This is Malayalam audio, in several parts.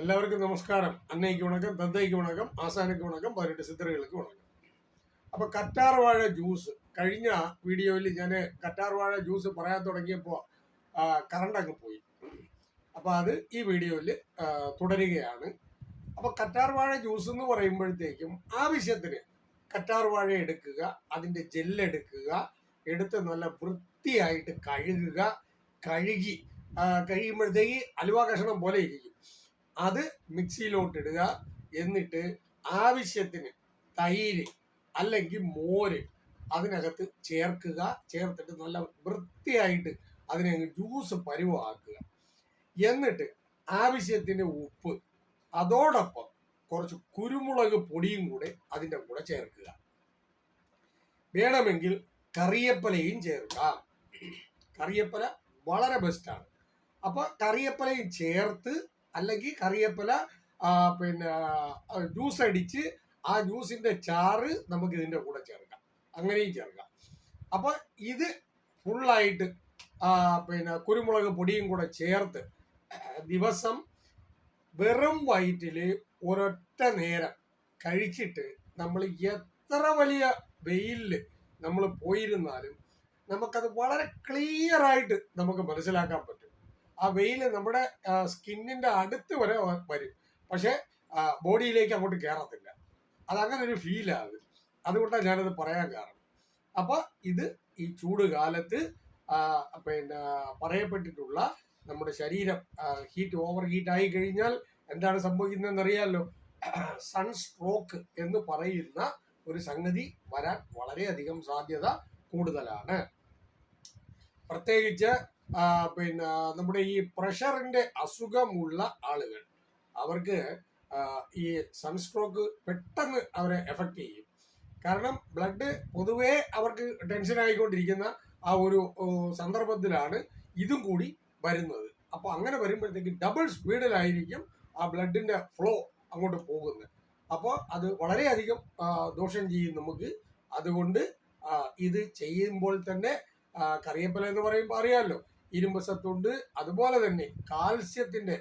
എല്ലാവർക്കും നമസ്കാരം. അന്നയ്ക്ക് വണക്കം തന്തയ്ക്ക് വണക്കം ആസാനയ്ക്ക് വണക്കം പതിനെട്ട് സിദ്ധറുകൾക്ക് വണക്കം. അപ്പൊ കറ്റാർവാഴ ജ്യൂസ്. കഴിഞ്ഞ വീഡിയോയിൽ ഞാൻ കറ്റാർവാഴ ജ്യൂസ് പറയാൻ തുടങ്ങിയപ്പോൾ കറണ്ട് അങ്ങ് പോയി. അപ്പൊ അത് ഈ വീഡിയോയിൽ തുടരുകയാണ്. അപ്പൊ കറ്റാർവാഴ ജ്യൂസ് എന്ന് പറയുമ്പോഴത്തേക്കും ആവശ്യത്തിന് കറ്റാർ വാഴ എടുക്കുക അതിന്റെ ജെല്ലെടുക്കുക എടുത്ത് നല്ല വൃത്തിയായിട്ട് കഴുകുക കഴുകി കഴിയുമ്പോഴത്തേക്ക് അലുവ കഷണം പോലെ ഇരിക്കും. അത് മിക്സിയിലോട്ട് ഇടുക എന്നിട്ട് ആവശ്യത്തിന് തൈര് അല്ലെങ്കിൽ മോര് അതിനകത്ത് ചേർക്കുക. ചേർത്തിട്ട് നല്ല വൃത്തിയായിട്ട് അതിനെ ജ്യൂസ് പരുവാക്കുക. എന്നിട്ട് ആവശ്യത്തിന് ഉപ്പ്. അതോടൊപ്പം കുറച്ച് കുരുമുളക് പൊടിയും കൂടെ അതിന്റെ കൂടെ ചേർക്കുക. വേണമെങ്കിൽ കറിയപ്പലയും ചേർക്കാം. കറിയപ്പല വളരെ ബെസ്റ്റാണ് അപ്പോൾ കറിയപ്പലയും ചേർത്ത് അല്ലെങ്കിൽ കറിയപ്പല പിന്നെ ജ്യൂസ് അടിച്ച് ആ ജ്യൂസിന്റെ ചാറ് നമുക്ക് ഇതിന്റെ കൂടെ ചേർക്കാം. അങ്ങനെയും ചേർക്കാം. അപ്പൊ ഇത് ഫുള്ളായിട്ട് പിന്നെ കുരുമുളക് പൊടിയും കൂടെ ചേർത്ത് ദിവസം വെറും വയറ്റിൽ ഒരൊറ്റ നേരം കഴിച്ചിട്ട് നമ്മൾ എത്ര വലിയ വെയിലിൽ നമ്മൾ പോയിരുന്നാലും നമുക്കത് വളരെ ക്ലിയർ ആയിട്ട് നമുക്ക് മനസ്സിലാക്കാൻ പറ്റും. ആ വെയിൽ നമ്മുടെ സ്കിന്നിന്റെ അടുത്ത് വരെ വരും. പക്ഷെ ബോഡിയിലേക്ക് അങ്ങോട്ട് കയറത്തില്ല അതങ്ങനെ ഒരു ഫീലാണ് അത്. അതുകൊണ്ടാണ് ഞാനത് പറയാൻ കാരണം. അപ്പൊ ഇത് ഈ ചൂട് കാലത്ത് പിന്നെ പറയപ്പെട്ടിട്ടുള്ള നമ്മുടെ ശരീരം ഹീറ്റ് ഓവർ ഹീറ്റ് ആയി കഴിഞ്ഞാൽ എന്താണ് സംഭവിക്കുന്നതെന്ന് അറിയാമല്ലോ സൺസ്ട്രോക്ക് എന്ന് പറയുന്ന ഒരു സംഗതി വരാൻ വളരെയധികം സാധ്യത കൂടുതലാണ്. പ്രത്യേകിച്ച് പിന്നെ നമ്മുടെ ഈ പ്രഷറിന്റെ അസുഖമുള്ള ആളുകൾ അവർക്ക് ഈ സൺസ്ട്രോക്ക് പെട്ടെന്ന് അവരെ എഫക്റ്റ് ചെയ്യും. കാരണം ബ്ലഡ് പൊതുവേ അവർക്ക് ടെൻഷൻ ആയിക്കൊണ്ടിരിക്കുന്ന ആ ഒരു സന്ദർഭത്തിലാണ് ഇതും കൂടി വരുന്നത്. അപ്പോൾ അങ്ങനെ വരുമ്പോഴത്തേക്ക് ഡബിൾ സ്പീഡിലായിരിക്കും ആ ബ്ലഡിന്റെ ഫ്ലോ അങ്ങോട്ട് പോകുന്നത്. അപ്പോൾ അത് വളരെയധികം ദോഷം ചെയ്യും നമുക്ക്. അതുകൊണ്ട് ഇത് ചെയ്യുമ്പോൾ തന്നെ കറിയപ്പല എന്ന് പറയുമ്പോൾ അറിയാമല്ലോ ഇരുമ്പ് സത്തുണ്ട്. അതുപോലെ തന്നെ കാൽസ്യത്തിന്റെ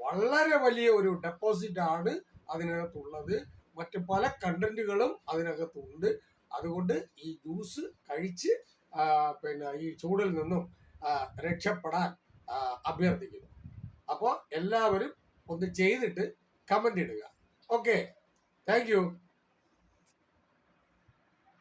വളരെ വലിയ ഒരു ഡെപ്പോസിറ്റ് ആണ് അതിനകത്തുള്ളത്. മറ്റ് പല കണ്ടന്റുകളും അതിനകത്തുണ്ട്. അതുകൊണ്ട് ഈ ജ്യൂസ് കഴിച്ച് പിന്നെ ഈ ചൂടിൽ നിന്നും രക്ഷപ്പെടാൻ അഭ്യർത്ഥിക്കുന്നു. അപ്പോൾ എല്ലാവരും ഒന്ന് ചെയ്തിട്ട് കമന്റ് ഇടുക. Okay thank